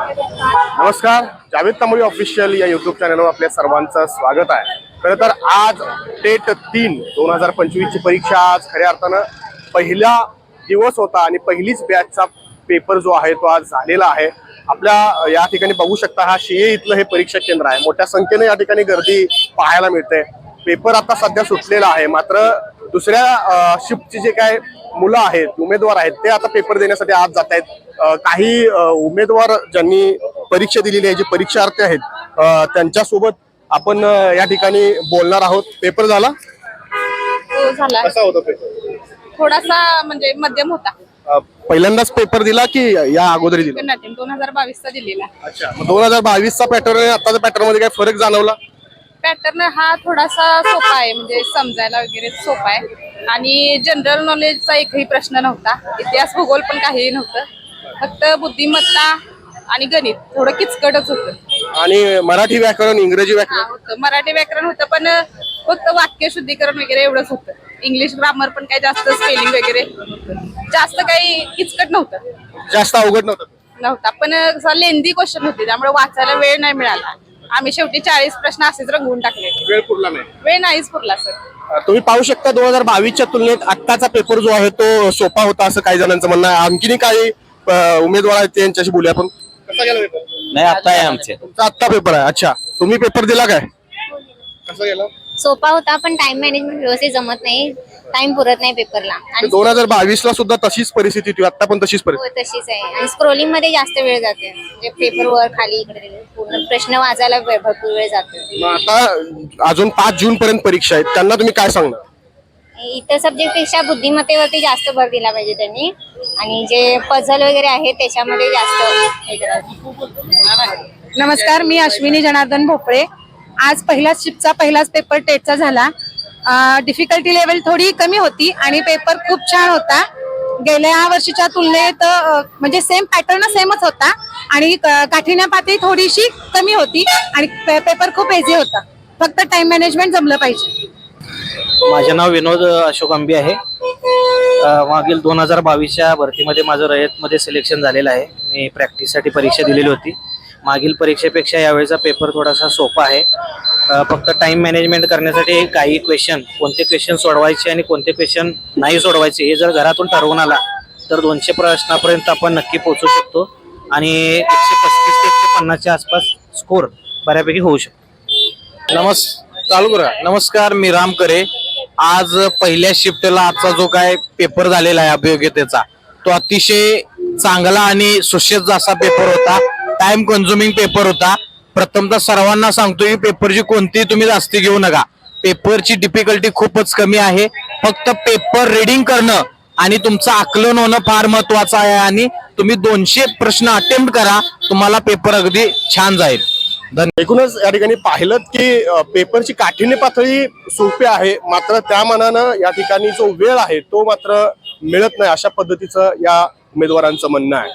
नमस्कार जावेद तांबोळी ऑफिशियल या युट्यूब चॅनलवर आपल्या सर्वांचं स्वागत आहे. खरं तर आज टेट तीन दोन हजार पंचवीसची परीक्षा आज खऱ्या अर्थानं पहिला दिवस होता आणि पहिलीच बॅचचा पेपर जो आहे तो आज झालेला आहे. आपल्या या ठिकाणी बघू शकता हा शिये इथलं हे परीक्षा केंद्र आहे. मोठ्या संख्येने या ठिकाणी गर्दी पाहायला मिळते. पेपर आता सध्या सुटलेला आहे. मात्र दुसऱ्या शिफ्टचे जे काय मुलं आहेत उमेदवार आहेत ते आता पेपर देण्यासाठी आज जात आहेत. काही उमेदवार ज्यांनी परीक्षा दिलेली आहे जे परीक्षार्थी आहेत त्यांच्यासोबत आपण या ठिकाणी बोलणार आहोत. पेपर झाला? हो झाला. कसा होता पेपर थोडासा म्हणजे मध्यम होता. पहिल्यांदाच पेपर दिला की या अगोदर दिला? दोन हजार बावीस चा दिलेला. अच्छा. दोन हजार बावीसचा पॅटर्न आणि आताच्या पॅटर्नमध्ये काय फरक जाणवला? पॅटर्न हा थोडासा सोपा आहे म्हणजे समजायला वगैरे सोपा आहे. आणि जनरल नॉलेजचा एकही प्रश्न नव्हता. इतिहास भूगोल पण काहीही नव्हतं. फक्त बुद्धिमत्ता आणि गणित थोडं किचकटच होतं. आणि मराठी व्याकरण इंग्रजी व्याकरण? होतं. मराठी व्याकरण होतं पण फक्त वाक्य शुद्धीकरण वगैरे एवढंच होतं. इंग्लिश ग्रामर पण काही जास्त स्पेलिंग वगैरे जास्त काही किचकट नव्हतं. जास्त अवघड नव्हतं. नव्हता. पण लेंदी क्वेश्चन होते त्यामुळे वाचायला वेळ नाही मिळाला. आम्ही शेवटी चाळीस प्रश्न असेच रंगवून टाकले. वेळ पुरला नाही. वेळ नाहीच पुरला सर तुम्ही पाहू शकता दोन हजार बावीसच्या तुलनेत आत्ताचा पेपर जो आहे तो सोपा होता असं काही जणांचं म्हणणं आहे. आणखीनही काही अ, उमेदवार आहेत त्यांच्याशी बोलूया आपण. कसा गेला पेपर नाही आता आहे आमचे. तुमचा आत्ता पेपर आहे. अच्छा. तुम्ही पेपर दिला काय? कसा गेला? सोपा होता पण टाइम मॅनेजमेंट व्यवस्थित जमत नाही. टाइम पुरत नाही पेपरला आणि दोन हजार बावीस ला सुद्धा तशीच परिस्थिती होती. आता पण तशीच हो, परिस्थिती. तशीच आहे. आणि स्क्रोलिंगमध्ये जास्त वेळ जाते. म्हणजे पेपर वर खाली इकडे तिकडे. पूर्ण प्रश्न वाचायला भरपूर वेळ जातो. मग आता अजून पाच जून पर्यंत परीक्षा आहेत. त्यांना तुम्ही काय सांगणार? इतर सब्जेक्टपेक्षा बुद्धिमत्तेवरती जास्त भर दिला पाहिजे त्यांनी. आणि जे पझल वगैरे आहे त्याच्यामध्ये जास्त हे करावं. नमस्कार मी अश्विनी जनार्दन भोपळे. आज पहिलाच शिफ्टचा पहिलाच पेपर टेटचा झाला. डिफिकल्टी लेवल थोडी कमी होती आणि पेपर खूप छान होता. गेल्या वर्षीच्या तुलनेत म्हणजे सेम पॅटर्न सेमच होता आणि काठीण्या पातळी थोडीशी कमी होती आणि पे- पेपर खूप एझी होता. फक्त टाइम मॅनेजमेंट जमलं पाहिजे. माझे नाव विनोद अशोक अंबी आहे. मागील दोन हजार बावीसच्या भरतीमध्ये माझं रयतमध्ये सिलेक्शन झालेलं आहे. मी प्रॅक्टिससाठी परीक्षा दिलेली होती. मागील परीक्षेपेक्षा यावेळेचा पेपर थोडासा सोपा आहे. फक्त टाइम मॅनेजमेंट करण्यासाठी काही क्वेश्चन कोणते क्वेश्चन सोडवायचे आणि कोणते क्वेश्चन नाही सोडवायचे हे जर घरातून ठरवून आला तर दोनशे प्रश्नापर्यंत आपण नक्की पोहोचू शकतो. आणि एकशे पस्तीस ते एकशे पन्नासच्या आसपास स्कोर बऱ्यापैकी होऊ शकतो. नमस् चालू करा. नमस्कार मी राम करे. आज पहिल्या शिफ्टला आजचा जो काय पेपर झालेला आहे अभियोग्यतेचा तो अतिशय चांगला आणि सुशेष असा पेपर होता टाइम कन्झ्युमिंग पेपर होता. प्रथमतः सर्वांना सांगतो की पेपरची कोणतीही तुम्ही जास्ती घेऊ नका. पेपरची डिफिकल्टी खूपच कमी आहे. फक्त पेपर रिडिंग करणं आणि तुमचं आकलन होणं फार महत्वाचं आहे आणि तुम्ही दोनशे प्रश्न अटेम्प्ट करा तुम्हाला पेपर अगदी छान जाईल. एकूणच या ठिकाणी पाहिलं की पेपरची काठिण्य पातळी सोपी आहे. मात्र त्या मनानं या ठिकाणी जो वेळ आहे तो मात्र मिळत नाही अशा पद्धतीचं या उमेदवारांचं म्हणणं आहे.